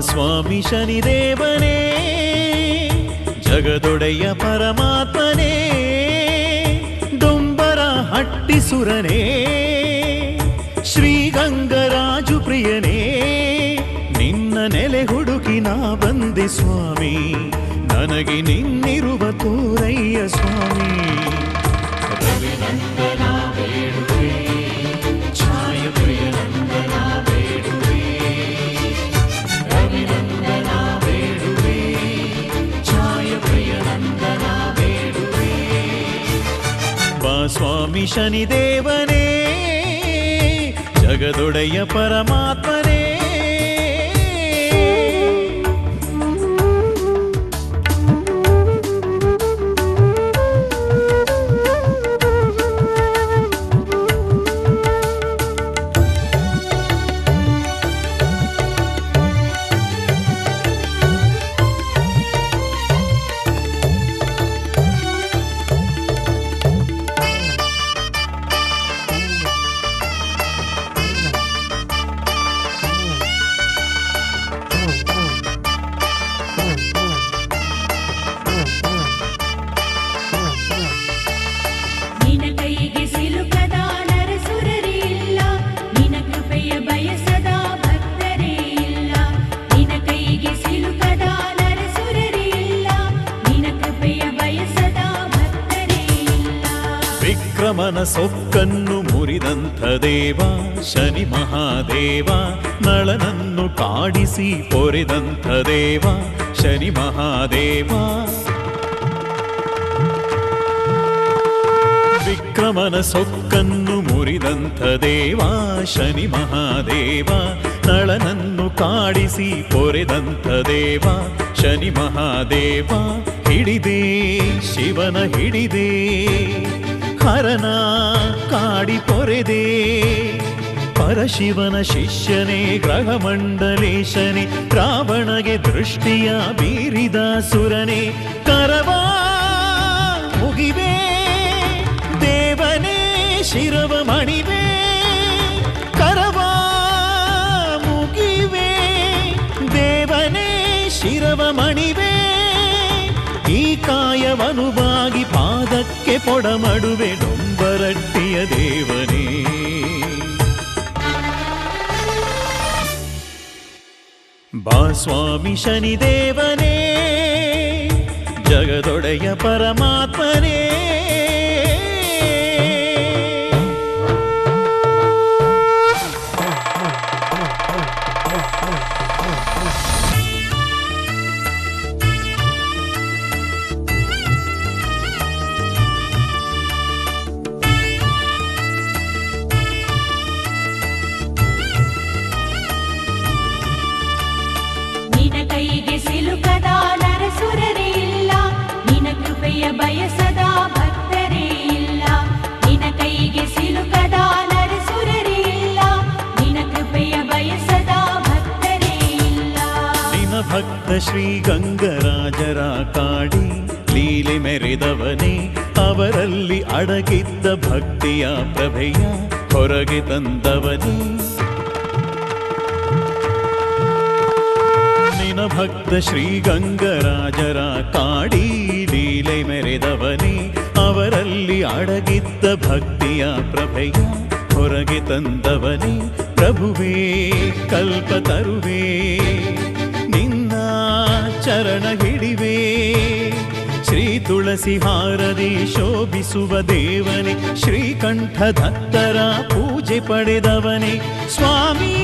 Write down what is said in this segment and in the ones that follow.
ಸ್ವಾಮಿ ಶನಿದೇವನೇ, ಜಗದೊಡೆಯ ಪರಮಾತ್ಮನೇ, ಡೊಂಬರ ಹಟ್ಟಿಸುರನೇ ಶ್ರೀಗಂಗರಾಜು ಪ್ರಿಯನೇ, ನಿನ್ನ ನೆಲೆ ಹುಡುಕಿ ನಾ ಬಂದಿ ಸ್ವಾಮಿ, ನನಗೆ ನಿನ್ನಿರುವ ತೋರಯ್ಯ ಸ್ವಾಮಿ. ಬಾ ಸ್ವಾಮಿ ಶನಿದೇವನೇ ಜಗದೊಡೆಯ ವಿಕ್ರಮನ ಸೊಕ್ಕನ್ನು ಮುರಿದಂಥ ದೇವ, ಶನಿ ಮಹಾದೇವ, ನಳನನ್ನು ಕಾಡಿಸಿ ಪೊರೆದಂಥ ದೇವ, ಶನಿ ಮಹಾದೇವ. ವಿಕ್ರಮನ ಸೊಕ್ಕನ್ನು ಮುರಿದಂಥ ದೇವ, ಶನಿ ಮಹಾದೇವ, ನಳನನ್ನು ಕಾಡಿಸಿ ಪೊರೆದಂಥ ದೇವ, ಶನಿ ಮಹಾದೇವ, ಹಿಡಿದೇ ಶಿವನ ಹಿಡಿದೆ. ಹರನ ಕಾಡಿ ಪೊರೆದೆ. ಪರಶಿವನ ಶಿಷ್ಯನೇ ಗ್ರಹ ಮಂಡಲೇಶನೇ, ರಾವಣಗೆ ದೃಷ್ಟಿಯ ಬೀರಿದ ಸುರನೇ, ಕರವಾ ಮುಗಿವೆ, ದೇವನೇ ಶಿರವ ಮಣಿವೆ, ಕರವಾ ಮುಗಿವೆ, ದೇವನೇ ಶಿರವ ಮಣಿವೆ. ಈ ಕಾಯವನುವಾಗಿ ಪಾದಕ್ಕೆ ಪೊಡಮಡುವೆ ಡೊಂಬರಟ್ಟಿಯ ದೇವನೇ. ಬಾಸ್ವಾಮಿ ಶನಿ ದೇವನೇ ಜಗದೊಡೆಯ ಪರಮಾತ್ಮನೇ ಭಕ್ತ ಶ್ರೀ ಗಂಗರಾಜರ ಕಾಡಿ. ಲೀಲೆ ಮೆರೆದವನೇ, ಅವರಲ್ಲಿ ಅಡಗಿದ್ದ ಭಕ್ತಿಯ ಪ್ರಭೆಯ ಹೊರಗೆ ತಂದವನೇ. ನಿನ ಭಕ್ತ ಶ್ರೀ ಗಂಗರಾಜರ ಕಾಡಿ. ಲೀಲೆ ಮೆರೆದವನೇ, ಅವರಲ್ಲಿ ಅಡಗಿದ್ದ ಭಕ್ತಿಯ ಪ್ರಭೆಯ ಹೊರಗೆ ತಂದವನೇ. ಪ್ರಭುವೇ, ಕಲ್ಪ ತರುವೆ. ಚರಣ ಹಿಡಿವೆ. ಶ್ರೀ ತುಳಸಿ ಹಾರದಿ ಶೋಭಿಸುವ ದೇವನೇ ಶ್ರೀಕಂಠ ದತ್ತರ ಪೂಜೆ ಪಡೆದವನೇ. ಸ್ವಾಮಿ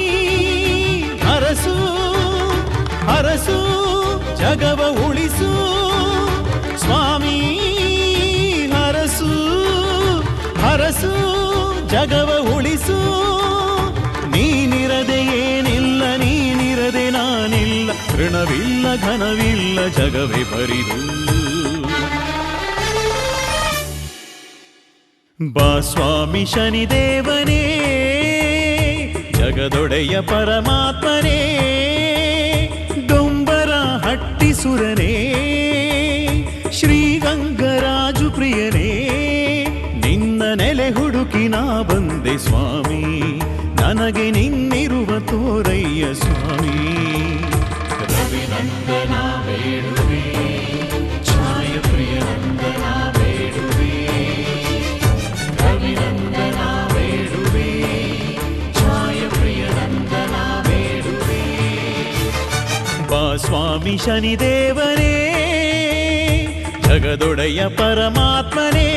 ಹರಸು ಹರಸು ಜಗವ ಉಳಿಸು. ಸ್ವಾಮಿ ಹರಸು ಹರಸು ಜಗವ ಋಣವಿಲ್ಲ ಘನವಿಲ್ಲ, ಜಗವೇ ಬರಿದು. ಬಾ ಸ್ವಾಮಿ ಶನಿದೇವನೇ, ಜಗದೊಡೆಯ ಪರಮಾತ್ಮನೇ, ಡೊಂಬರ ಹಟ್ಟಿಸುರನೇ ಶ್ರೀಗಂಗರಾಜು ಪ್ರಿಯನೇ, ನಿನ್ನ ನೆಲೆ ಹುಡುಕಿ ನಾ ಬಂದೆ ಸ್ವಾಮಿ, ನನಗೆ ನಿನ್ನಿರುವ ತೋರಯ್ಯ ಸ್ವಾಮಿ. சுவாமி சனி தேவனே ஜகதுடைய பரமாத்மனே.